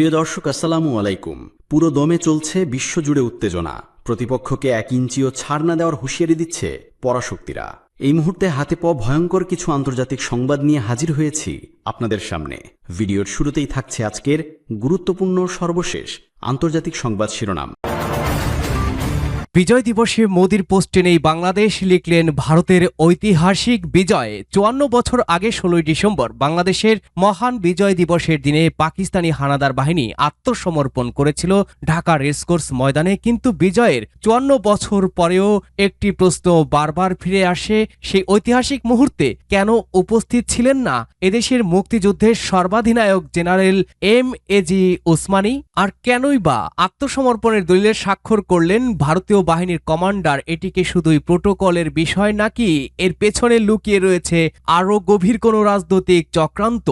প্রিয় দর্শক, আসসালামু আলাইকুম। পুরো দমে চলছে বিশ্বজুড়ে উত্তেজনা। প্রতিপক্ষকে এক ইঞ্চিও ছাড় না দেওয়ার হুঁশিয়ারি দিচ্ছে পরাশক্তিরা। এই মুহূর্তে হাতে পাওয়া ভয়ঙ্কর কিছু আন্তর্জাতিক সংবাদ নিয়ে হাজির হয়েছি আপনাদের সামনে। ভিডিওর শুরুতেই থাকছে আজকের গুরুত্বপূর্ণ সর্বশেষ আন্তর্জাতিক সংবাদ শিরোনাম। বিজয় দিবসে মোদির পোস্টে নেই বাংলাদেশ লিখলেন, ভারতের ঐতিহাসিক বিজয়। চুয়ান্ন বছর আগে ষোলোই ডিসেম্বর বাংলাদেশের মহান বিজয় দিবসের দিনে পাকিস্তানি হানাদার বাহিনী আত্মসমর্পণ করেছিল ঢাকা রেসকোর্স ময়দানে। কিন্তু বিজয়ের চুয়ান্ন বছর পরেও একটি প্রশ্ন বারবার ফিরে আসে, সেই ঐতিহাসিক মুহূর্তে কেন উপস্থিত ছিলেন না? এদেশের মুক্তিযুদ্ধের সর্বাধিনায়ক general M A G Osmani, আর কেনই বা আত্মসমর্পণের দলিলের স্বাক্ষর করলেন ভারতীয় বাহিনীর কমান্ডার, এটিকে শুধুই প্রোটোকলের বিষয় নাকি এর পেছনে লুকিয়ে রয়েছে আরও গভীর কোনো রাজনৈতিক চক্রান্ত?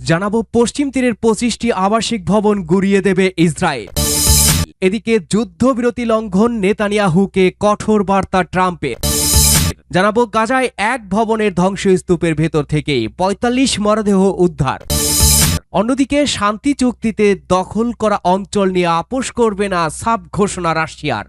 জানাব, পশ্চিম তীরের পঁচিশটি আবাসিক ভবন গুড়িয়ে দেবে ইসরায়েল। এদিকে যুদ্ধবিরতি লঙ্ঘন নেতানিয়াহুকে কঠোর বার্তা ট্রাম্পের। জানাব, গাজায় এক ভবনের ধ্বংসস্তূপের ভেতর থেকেই পঁয়তাল্লিশ মরদেহ উদ্ধার। অন্যদিকে শান্তি চুক্তিতে দখল করা অঞ্চল নিয়ে আপোষ করবে না সাব ঘোষণা রাশিয়ার।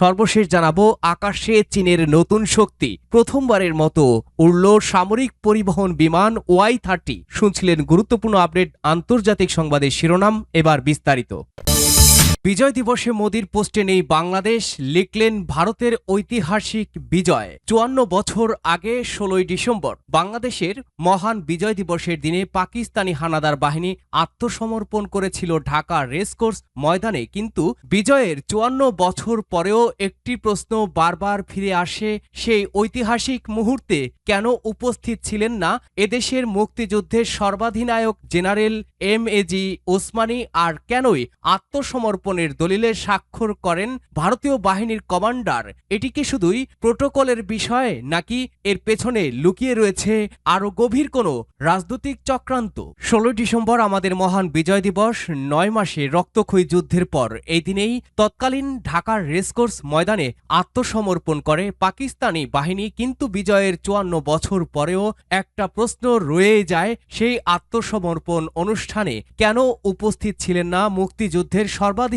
সর্বশেষ জানাব, আকাশে চীনের নতুন শক্তি। প্রথমবারের মতো উড়ল সামরিক পরিবহন বিমান ওয়াই থার্টি। শুনছিলেন গুরুত্বপূর্ণ আপডেট আন্তর্জাতিক সংবাদের শিরোনাম, এবার বিস্তারিত। বিজয় দিবসে মোদির পোস্টে নেই বাংলাদেশ, লিখলেন ভারতের ঐতিহাসিক বিজয়। চুয়ান্ন বছর আগে ষোলোই ডিসেম্বর, বাংলাদেশের মহান বিজয় দিবসের দিনে পাকিস্তানি হানাদার বাহিনী আত্মসমর্পণ করেছিল ঢাকা রেসকোর্স ময়দানে। কিন্তু বিজয়ের চুয়ান্ন বছর পরেও একটি প্রশ্ন বারবার ফিরে আসে, সেই ঐতিহাসিক মুহূর্তে কেন উপস্থিত ছিলেন না এদেশের মুক্তিযুদ্ধের সর্বাধিনায়ক general M A G Osmani? আর কেনই আত্মসমর্পণের দলিলে স্বাক্ষর করেন ভারতীয় বাহিনীর কমান্ডার। এটি কি শুধুই প্রোটোকলের বিষয়, নাকি এর পেছনে লুকিয়ে রয়েছে আরও গভীর কোনো রাজনৈতিক চক্রান্ত? ষোলোই ডিসেম্বর আমাদের মহান বিজয় দিবস, নয় মাসে রক্তক্ষয়ী যুদ্ধের পর এই দিনেই তৎকালীন ঢাকার রেসকোর্স ময়দানে আত্মসমর্পণ করে পাকিস্তানি বাহিনী, কিন্তু বিজয়ের চুয়ান্ন বছর পরেও একটা প্রশ্ন রয়ে যায় সেই আত্মসমর্পণ অনুষ্ঠানে। কেন উপস্থিত ছিলেন না মুক্তিযুদ্ধের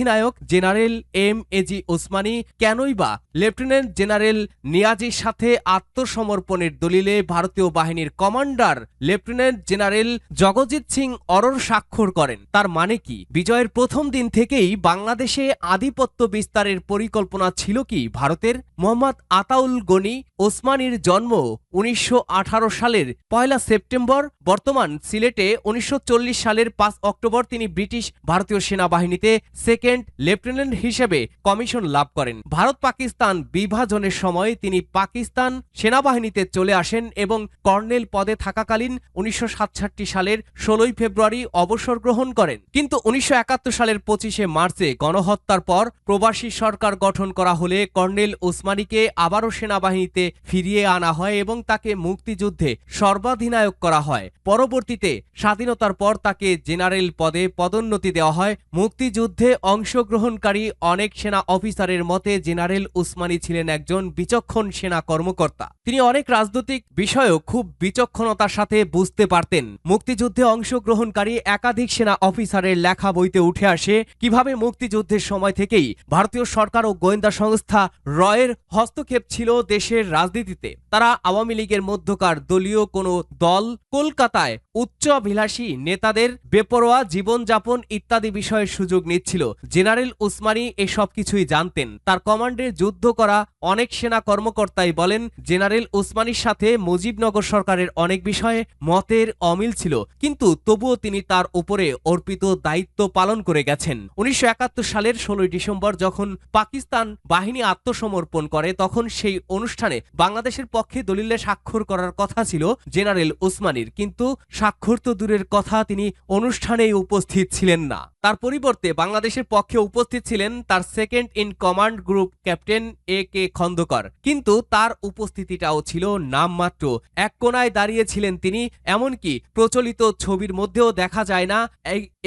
সর্বাধিনায়ক জেনারেল এম এজি ওসমানী কেনই বা লেফটেন্যান্ট জেনারেল নিয়াজির সাথে আত্মসমর্পণের দলিলে ভারতীয় বাহিনীর commander lieutenant general Jagjit Singh Aurora স্বাক্ষর করেন। তার মানে কি? বিজয়ের প্রথম দিন থেকেই বাংলাদেশে আধিপত্য বিস্তারের পরিকল্পনা ছিল কি ভারতের? মোহাম্মদ আতাউল গনি ওসমানীর জন্ম উনিশশো আঠারো সালের পয়লা সেপ্টেম্বর, বর্তমান সিলেটে উনিশশো চল্লিশ সালের পাঁচ অক্টোবর তিনি ব্রিটিশ ভারতীয় সেনাবাহিনীতে সেকেন্ড লেফটেন্যান্ট হিসেবে কমিশন লাভ করেন। ভারত পাকিস্তান বিভাজনের সময় তিনি পাকিস্তান সেনাবাহিনীতে চলে আসেন এবং কর্নেল পদে থাকাকালীন উনিশশো সাতষট্টি সালের ষোলোই ফেব্রুয়ারি অবসর গ্রহণ করেন। কিন্তু উনিশশো একাত্তর সালের পঁচিশে মার্চে গণহত্যার পর প্রবাসী সরকার গঠন করা হলে কর্নেল ওসমানীকে আবারও সেনাবাহিনীতে ফিরিয়ে আনা হয় এবং তাকে মুক্তিযুদ্ধে সর্বাধিনায়ক করা হয়। পরবর্তীতে স্বাধীনতার পর তাকে জেনারেল পদে পদোন্নতি দেওয়া হয়। মুক্তিযুদ্ধে অংশগ্রহণকারী অনেক সেনা অফিসারের মতে জেনারেল উসমানী ছিলেন একজন বিচক্ষণ সেনা কর্মকর্তা। তিনি অনেক রাজনৈতিক বিষয়ও খুব বিচক্ষণতার সাথে বুঝতে পারতেন। মুক্তিযুদ্ধে অংশগ্রহণকারী একাধিক সেনা অফিসারের লেখা বইতে উঠে আসে, কীভাবে মুক্তিযুদ্ধের সময় থেকেই ভারতীয় সরকার ও গোয়েন্দা সংস্থা রয়ের হস্তক্ষেপ ছিল দেশের রাজনীতিতে। তারা আওয়ামী লীগের মধ্যকার দলীয় কোনো দল কলকাতায় উচ্চাভিলাষী নেতাদের বেপরোয়া জীবনযাপন ইত্যাদি বিষয়ে সুযোগ নিচ্ছিল। জেনারেল উসমানী এসব কিছুই জানতেন। তার কমান্ডে যুদ্ধ করা অনেক সেনা কর্মকর্তাই বলেন, জেনারেল উসমানীর সাথে মুজিবনগর সরকারের অনেক বিষয়ে মতের অমিল ছিল, কিন্তু তবুও তিনি তার উপরে অর্পিত দায়িত্ব পালন করে গেছেন। উনিশশো একাত্তর সালের ষোলোই ডিসেম্বর যখন পাকিস্তান বাহিনী আত্মসমর্পণ করে, তখন সেই অনুষ্ঠানে বাংলাদেশের পক্ষে দলিলে স্বাক্ষর করার কথা ছিল জেনারেল উসমানীর। কিন্তু স্বাক্ষর তো দূরের কথা তিনি অনুষ্ঠানেই উপস্থিত ছিলেন না। তার পরিবর্তে বাংলাদেশের পক্ষে উপস্থিত ছিলেন তার second in command group captain A K Khandaker. কিন্তু তার উপস্থিতিটাও ছিল নামমাত্র। এক কোনায় দাঁড়িয়েছিলেন তিনি, এমনকি প্রচলিত ছবির মধ্যেও দেখা যায় না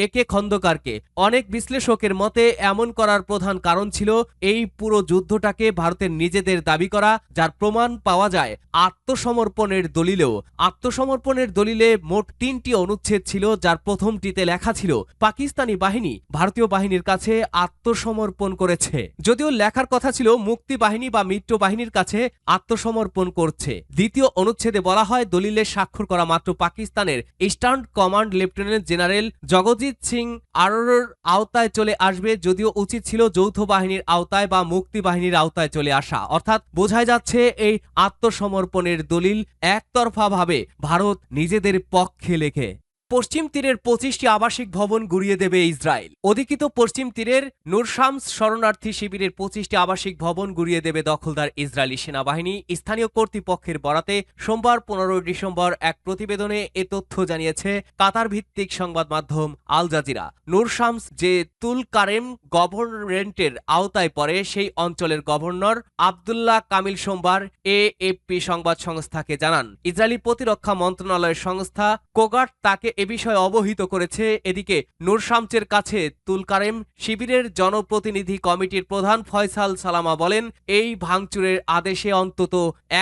এ কে খন্দকারকে। অনেক বিশ্লেষকের মতে এমন করার প্রধান কারণ ছিল এই পুরো যুদ্ধটাকে ভারতের নিজেদের দাবি করা, যার প্রমাণ পাওয়া যায় আত্মসমর্পণের দলিলেও। আত্মসমর্পণের দলিলে মোট তিনটি অনুচ্ছেদ ছিল, যার প্রথমটিতে লেখা ছিল, পাকিস্তানি বাহিনী ভারতীয় বাহিনীর কাছে আত্মসমর্পণ করেছে। যদিও লেখার কথা ছিল মুক্তি বাহিনী বা মিত্র বাহিনীর কাছে আত্মসমর্পণ করছে। দ্বিতীয় অনুচ্ছেদে বলা হয় দলিলে স্বাক্ষর করা মাত্র পাকিস্তানের eastern command lieutenant general Jagjit Singh আরোর আওতায় চলে আসবে, যদিও উচিত ছিল যৌথ বাহিনীর আওতায় বা মুক্তি বাহিনীর আওতায় চলে আসা। অর্থাৎ বোঝাই যাচ্ছে এই আত্মসমর্পণের দলিল একতরফাভাবে ভারত নিজেদের পক্ষে লেখে। পশ্চিম তীরের পঁচিশটি আবাসিক ভবন গুড়িয়ে দেবে ইসরায়েল। অধিকৃত পশ্চিম তীরের নুরশামস শরণার্থী শিবিরের পঁচিশটি আবাসিক ভবন গুড়িয়ে দেবে দখলদার ইসরায়েলি সেনাবাহিনী। স্থানীয় কর্তৃপক্ষের বরাতে সোমবার পনেরোই ডিসেম্বর এক প্রতিবেদনে এ তথ্য জানিয়েছে কাতার ভিত্তিক সংবাদ মাধ্যম আল জাজিরা। নুরশামস যে তুল কারেম গভর্নরেন্টের আওতায় পড়ে, সেই অঞ্চলের গভর্নর আবদুল্লাহ কামিল সোমবার এএফপি সংবাদ সংস্থাকে জানান। ইসরায়েলি প্রতিরক্ষা মন্ত্রণালয়ের সংস্থা কোগাট তাকে এ বিষয়ে অবহিত করেছে এদিকে নূরশামসের কাছে তুলকারেম শিবিরের জনপ্রতিনিধি কমিটির প্রধান ফয়সাল সালামা বলেন, এই ভাঙচুরের আদেশে অন্তত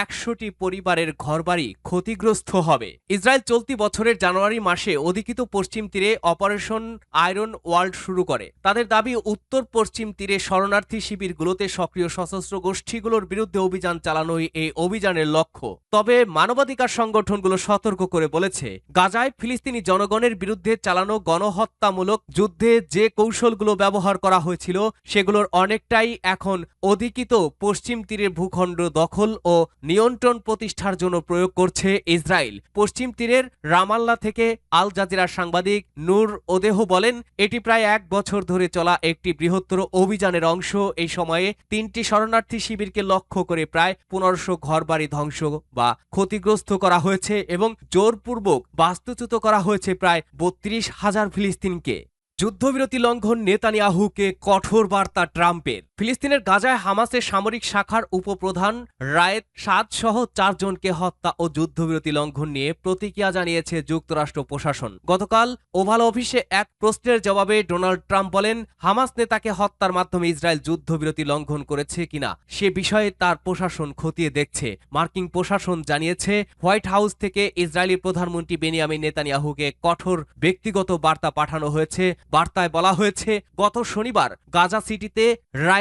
একশোটি পরিবারের ঘরবাড়ি ক্ষতিগ্রস্ত হবে। ইসরায়েল চলতি বছরের জানুয়ারি মাসে অধিকৃত পশ্চিম তীরে অপারেশন আয়রন ওয়ার্ল্ড শুরু করে। তাদের দাবি, উত্তর পশ্চিম তীরে শরণার্থী শিবিরগুলোতে সক্রিয় সশস্ত্র গোষ্ঠীগুলোর বিরুদ্ধে অভিযান চালানোই এই অভিযানের লক্ষ্য। তবে মানবাধিকার সংগঠনগুলো সতর্ক করে বলেছে, গাজায় ফিলিস্তিনি জনগণের বিরুদ্ধে চালানো গণহত্যামূলক যুদ্ধে যে কৌশলগুলো ব্যবহার করা হয়েছিল, সেগুলোর অনেকটাই এখন অধিকৃত পশ্চিম তীরের ভূখণ্ড দখল ও নিয়ন্ত্রণ প্রতিষ্ঠার জন্য প্রয়োগ করছে ইসরায়েল। পশ্চিম তীরের রামাল্লা থেকে আল জাজিরার সাংবাদিক নূর ওদেহ বলেন, এটি প্রায় এক বছর ধরে চলা একটি বৃহত্তর অভিযানের অংশ। এই সময়ে তিনটি শরণার্থী শিবিরকে লক্ষ্য করে প্রায় পনেরোশো ঘরবাড়ি ধ্বংস বা ক্ষতিগ্রস্ত করা হয়েছে এবং জোরপূর্বক বাস্তুচ্যুত করা হয়েছে। প্রায় বত্রিশ হাজার ফিলিস্তিনকে। যুদ্ধবিরতি লঙ্ঘন নেতানিয়াহুকে কঠোর বার্তা ট্রাম্পের। ফিলিস্তিনের গাজায় হামাসের সামরিক শাখার উপপ্রধান রায়েত সাদ সহ চারজনকে হত্যা ও যুদ্ধবিরতি লঙ্ঘন নিয়ে প্রতিক্রিয়া জানিয়েছে যুক্তরাষ্ট্র প্রশাসন। গতকাল ওভাল অফিসে এক প্রশ্নের জবাবে ডোনাল্ড ট্রাম্প বলেন, হামাস নেতাকে হত্যার মাধ্যমে ইসরায়েল যুদ্ধবিরতি লঙ্ঘন করেছে কিনা সে বিষয়ে তার প্রশাসন খতিয়ে দেখছে। মার্কিন প্রশাসন জানিয়েছে, হোয়াইট হাউস থেকে ইসরায়েলি প্রধানমন্ত্রী বেনিয়ামিন নেতানিয়াহুকে কঠোর ব্যক্তিগত বার্তা পাঠানো হয়েছে। বার্তায় বলা হয়েছে, গত শনিবার গাজা সিটিতে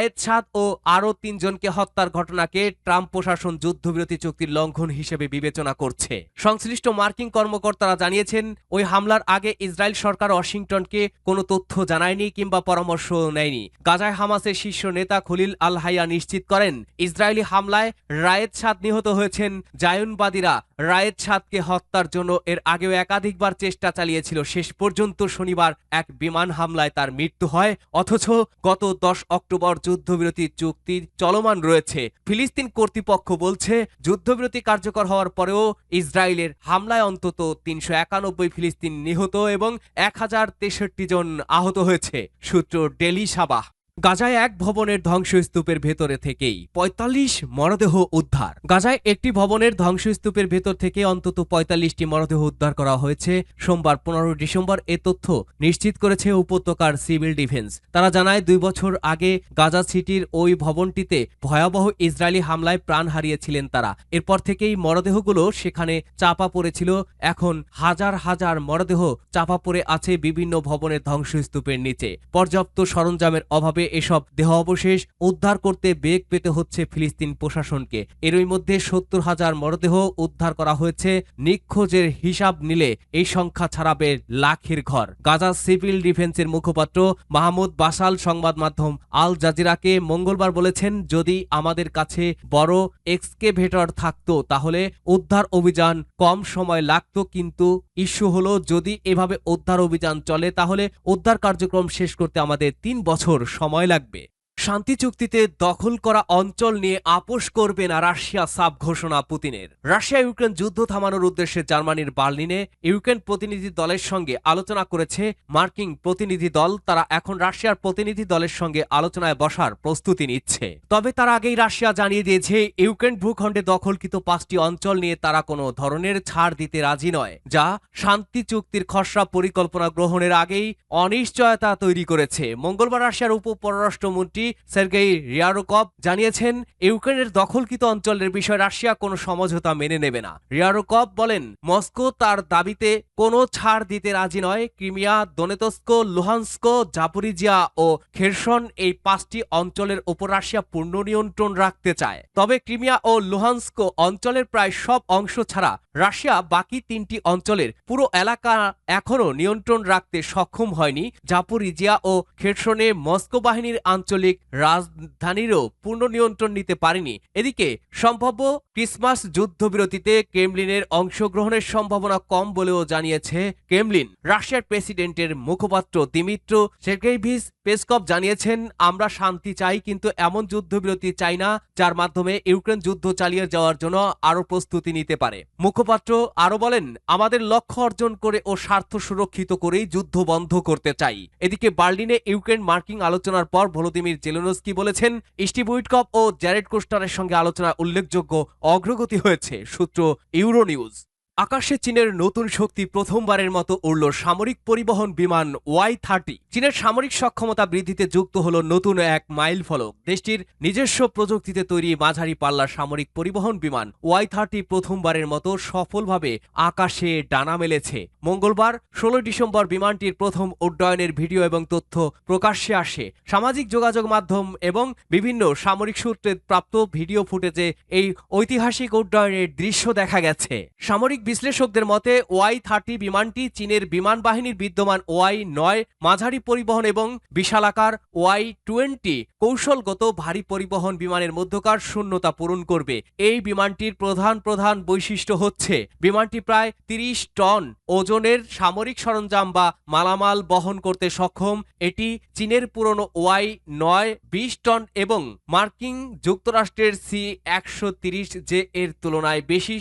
রায়েত সাদ ও আরও তিনজনকে হত্যার ঘটনাকে ট্রাম্প প্রশাসন যুদ্ধবিরতি চুক্তির লঙ্ঘন হিসেবে বিবেচনা করছে। সংশ্লিষ্ট মার্কিন কর্মকর্তারা জানিয়েছেন, ওই হামলার আগে ইসরায়েল সরকার ওয়াশিংটনকে কোনো তথ্য জানায়নি কিংবা পরামর্শ নেয়নি। গাজায় হামাসের শীর্ষ নেতা খলিল আল হাইয়া নিশ্চিত করেন, ইসরায়েলি হামলায় রায়েত সাদ নিহত হয়েছেন জায়নবাদীরা। রায়েত সাদকে হত্যার জন্য এর আগেও একাধিকবার চেষ্টা চালিয়েছিল। শেষ পর্যন্ত শনিবার এক বিমান হামলায় তার মৃত্যু হয়, অথচ গত দশ অক্টোবর যুদ্ধবিরতি চুক্তি চলমান রয়েছে। ফিলিস্তিন কর্তৃপক্ষ বলছে, যুদ্ধবিরতি কার্যকর হওয়ার পরেও ইসরায়েলের হামলায় অন্তত তিনশো একানব্বই ফিলিস্তিন নিহত এবং এক হাজার তেষট্টি জন আহত হয়েছে। সূত্র ডেলি সাবাহ। গাজায় এক ভবনের ধ্বংসস্তূপের ভেতরে থেকেই পঁয়তাল্লিশ মরদেহ উদ্ধার। গাজায় একটি ভবনের ধ্বংসস্তূপের ভেতর থেকে অন্তত পঁয়তাল্লিশটি মরদেহ উদ্ধার করা হয়েছে। সোমবার পনেরো ডিসেম্বর এ তথ্য নিশ্চিত করেছে উপত্যকার সিভিল ডিফেন্স। তারা জানায়, দুই বছর আগে গাজা সিটির ওই ভবনটিতে ভয়াবহ ইসরায়েলি হামলায় প্রাণ হারিয়েছিলেন তারা। এরপর থেকেই মরদেহগুলো সেখানে চাপা পড়েছিল। এখন হাজার হাজার মরদেহ চাপা পড়ে আছে বিভিন্ন ভবনের ধ্বংসস্তূপের নিচে। পর্যাপ্ত সরঞ্জামের অভাবে এসব দেহ অবশেষ উদ্ধার করতে বেগ পেতে হচ্ছে ফিলিস্তিন প্রশাসনকে। এরই মধ্যে সত্তর হাজার মরদেহ উদ্ধার করা হয়েছে। নিখোঁজের হিসাব নিলে এই সংখ্যা ছাড়াবে লাখের ঘর। গাজা সিভিল ডিফেন্সের মুখপাত্র মাহমুদ বাসাল সংবাদ মাধ্যম আল জাজিরাকে মঙ্গলবার বলেছেন, যদি আমাদের কাছে বড় এক্সকেভেটর থাকতো, তাহলে উদ্ধার অভিযান কম সময় লাগতো। কিন্তু ইস্যু হলো, যদি এভাবে উদ্ধার অভিযান চলে, তাহলে উদ্ধার কার্যক্রম শেষ করতে আমাদের তিন বছর সময় লাগবে। শান্তি চুক্তিতে দখল করা অঞ্চল নিয়ে আপোষ করবে না রাশিয়া, সাব ঘোষণা পুতিনের। রাশিয়া ইউক্রেন যুদ্ধ থামানোর উদ্দেশ্যে জার্মানির বার্লিনে ইউক্রেন প্রতিনিধি দলের সঙ্গে আলোচনা করেছে মার্কিন প্রতিনিধি দল। তারা এখন রাশিয়ার প্রতিনিধি দলের সঙ্গে আলোচনায় বসার প্রস্তুতি নিচ্ছে। তবে তার আগেই রাশিয়া জানিয়ে দিয়েছে, ইউক্রেন ভূখণ্ডে দখলকৃত পাঁচটি অঞ্চল নিয়ে তারা কোনো ধরনের ছাড় দিতে রাজি নয়, যা শান্তি চুক্তির খসড়া পরিকল্পনা গ্রহণের আগেই অনিশ্চয়তা তৈরি করেছে। মঙ্গলবার রাশিয়ার উপ পররাষ্ট্রমন্ত্রী সের্গেই রিয়ারোকভ জানিয়েছেন, ইউক্রেনের দখলকৃত অঞ্চলের বিষয়ে রাশিয়া কোনো সমঝোতা মেনে নেবে না। রিয়ারোকভ বলেন, মস্কো তার দাবিতে কোনো ছাড় দিতে রাজি নয়। ক্রিমিয়া, দোনেতস্ক, লুহান্স্ক, জাপোরিজিয়া ও খেরসন এই পাঁচটি অঞ্চলের ওপর রাশিয়া পূর্ণ নিয়ন্ত্রণ রাখতে চায়। তবে ক্রিমিয়া ও লুহান্স্ক অঞ্চলের প্রায় সব অংশ ছাড়া রাশিয়া বাকি তিনটি অঞ্চলের পুরো এলাকা এখনও নিয়ন্ত্রণ রাখতে সক্ষম হয়নি। জাপোরিজিয়া ও খেরসনে মস্কো বাহিনীর আঞ্চলিক রাজধানীরও পূর্ণ নিয়ন্ত্রণ নিতে পারেনি। এদিকে সম্ভাব্য ক্রিসমাস যুদ্ধবিরতিতে ক্রেমলিনের অংশগ্রহণের সম্ভাবনা কম বলেও জানিয়েছে ক্রেমলিন রাশিয়ার প্রেসিডেন্টের মুখপাত্র দিমিত্র সের্গেইভিস পেসকপ জানিয়েছেন, আমরা শান্তি চাই, কিন্তু এমন যুদ্ধবিরতি চাই না, যার মাধ্যমে ইউক্রেন যুদ্ধ চালিয়ে যাওয়ার জন্য আরও প্রস্তুতি নিতে পারে। মুখপাত্র আরও বলেন, আমাদের লক্ষ্য অর্জন করে ও স্বার্থ সুরক্ষিত করেই যুদ্ধ বন্ধ করতে চাই। এদিকে বার্লিনে ইউক্রেন মার্কিং আলোচনার পর ভলোদিমির জেলেনস্কি বলেছেন স্টিভ উইটকপ ও জ্যারেড কোস্টারের সঙ্গে আলোচনা উল্লেখযোগ্য অগ্রগতি হয়েছে সূত্র ইউরো নিউজ আকাশে চীনের নতুন শক্তি প্রথমবারের মতো উড়ল সামরিক পরিবহন বিমান ওয়াই থার্টি। চীনের সামরিক সক্ষমতা বৃদ্ধিতে যুক্ত হল নতুন এক মাইল ফলক। দেশটির নিজস্ব প্রযুক্তিতে তৈরি মাঝারি পাল্লার সামরিক পরিবহন বিমান ওয়াই থার্টি প্রথমবারের মতো সফলভাবে আকাশে ডানা মেলেছে। মঙ্গলবার, ষোলো ডিসেম্বর বিমানটির প্রথম উড্ডয়নের ভিডিও এবং তথ্য প্রকাশ্যে আসে। সামাজিক যোগাযোগ মাধ্যম এবং বিভিন্ন সামরিক সূত্রে প্রাপ্ত ভিডিও ফুটেজে এই ঐতিহাসিক উড্ডয়নের দৃশ্য দেখা গেছে। সামরিক বিশ্লেষকদের মতে, ওয়াই থার্টি বিমানটি চীনের বিমান বাহিনীর বিদ্যমান ওয়াই নয় মাঝারি পরিবহন এবং বিশালাকার ওয়াই টোয়েন্টি কৌশলগত ভারী পরিবহন বিমানের মধ্যকার শূন্যতা পূরণ করবে। এই বিমানটির প্রধান প্রধান বৈশিষ্ট্য হচ্ছে, বিমানটি প্রায় তিরিশ টন ওজনের সামরিক সরঞ্জাম বা মালামাল বহন করতে সক্ষম। এটি চীনের পুরনো ওয়াই নয়, বিশ টন এবং মার্কিন যুক্তরাষ্ট্রের সি একশো তিরিশ জে এর তুলনায় বেশি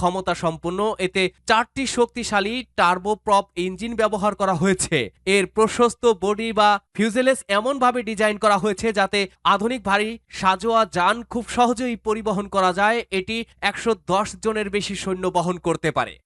ক্ষমতা সম্পন্ন এতে চারটি শক্তিশালী টার্বোপ্রপ ইঞ্জিন ব্যবহার করা হয়েছে। এর প্রশস্ত বডি বা ফিউজেলেস এমনভাবে ডিজাইন করা হয়েছে যাতে আধুনিক ভারী সাজোয়া যান খুব সহজেই পরিবহন করা যায়। এটি একশো দশ জনের বেশি সৈন্য বহন করতে পারে।